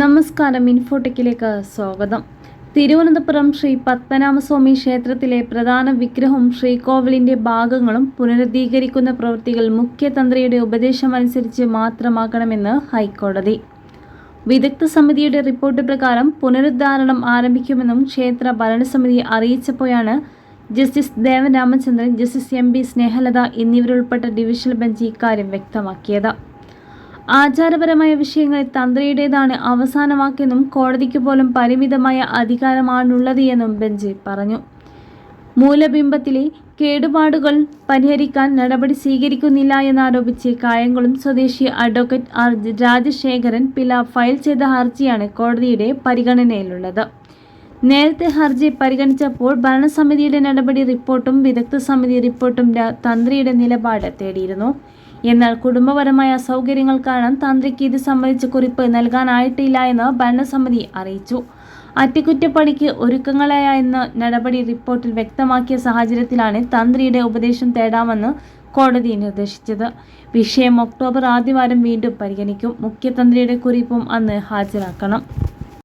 നമസ്കാരം ഇൻഫോടെക്കിലേക്ക് സ്വാഗതം. തിരുവനന്തപുരം ശ്രീ പത്മനാഭസ്വാമി ക്ഷേത്രത്തിലെ പ്രധാന വിഗ്രഹവും ശ്രീകോവിലിന്റെ ഭാഗങ്ങളും പുനരുദ്ധീകരിക്കുന്ന പ്രവൃത്തികൾ മുഖ്യതന്ത്രിയുടെ ഉപദേശമനുസരിച്ച് മാത്രമാക്കണമെന്ന് ഹൈക്കോടതി. വിദഗ്ധ സമിതിയുടെ റിപ്പോർട്ട് പ്രകാരം പുനരുദ്ധാരണം ആരംഭിക്കുമെന്നും ക്ഷേത്ര ഭരണസമിതി അറിയിച്ചപ്പോഴാണ് justice Devan Ramachandran justice M B Snehalatha എന്നിവരുൾപ്പെട്ട divisional bench ഇക്കാര്യം വ്യക്തമാക്കിയത്. ആചാരപരമായ വിഷയങ്ങളിൽ തന്ത്രിയുടേതാണ് അവസാനമാക്കിയെന്നും കോടതിക്ക് പോലും പരിമിതമായ അധികാരമാണുള്ളത് എന്നും ബെഞ്ച് പറഞ്ഞു. മൂലബിംബത്തിലെ കേടുപാടുകൾ പരിഹരിക്കാൻ നടപടി സ്വീകരിക്കുന്നില്ല എന്നാരോപിച്ച് കായംകുളം സ്വദേശി അഡ്വക്കേറ്റ് രാജശേഖരൻ പില ഫയൽ ചെയ്ത ഹർജിയാണ് കോടതിയുടെ പരിഗണനയിലുള്ളത്. നേരത്തെ ഹർജി പരിഗണിച്ചപ്പോൾ ഭരണസമിതിയുടെ നടപടി റിപ്പോർട്ടും വിദഗ്ധ സമിതി റിപ്പോർട്ടും തന്ത്രിയുടെ നിലപാട് തേടിയിരുന്നു. എന്നാൽ കുടുംബപരമായ അസൗകര്യങ്ങൾ കാരണം തന്ത്രിക്ക് ഇത് സംബന്ധിച്ച കുറിപ്പ് നൽകാനായിട്ടില്ല എന്ന് ഭരണസമിതി അറിയിച്ചു. അറ്റകുറ്റപ്പണിക്ക് ഒരുക്കങ്ങളായെന്ന നടപടി റിപ്പോർട്ടിൽ വ്യക്തമാക്കിയ സാഹചര്യത്തിലാണ് തന്ത്രിയുടെ ഉപദേശം തേടാമെന്ന് കോടതി നിർദ്ദേശിച്ചത്. വിഷയം ഒക്ടോബർ ആദ്യവാരം വീണ്ടും പരിഗണിക്കും. മുഖ്യതന്ത്രിയുടെ കുറിപ്പും അന്ന് ഹാജരാക്കണം.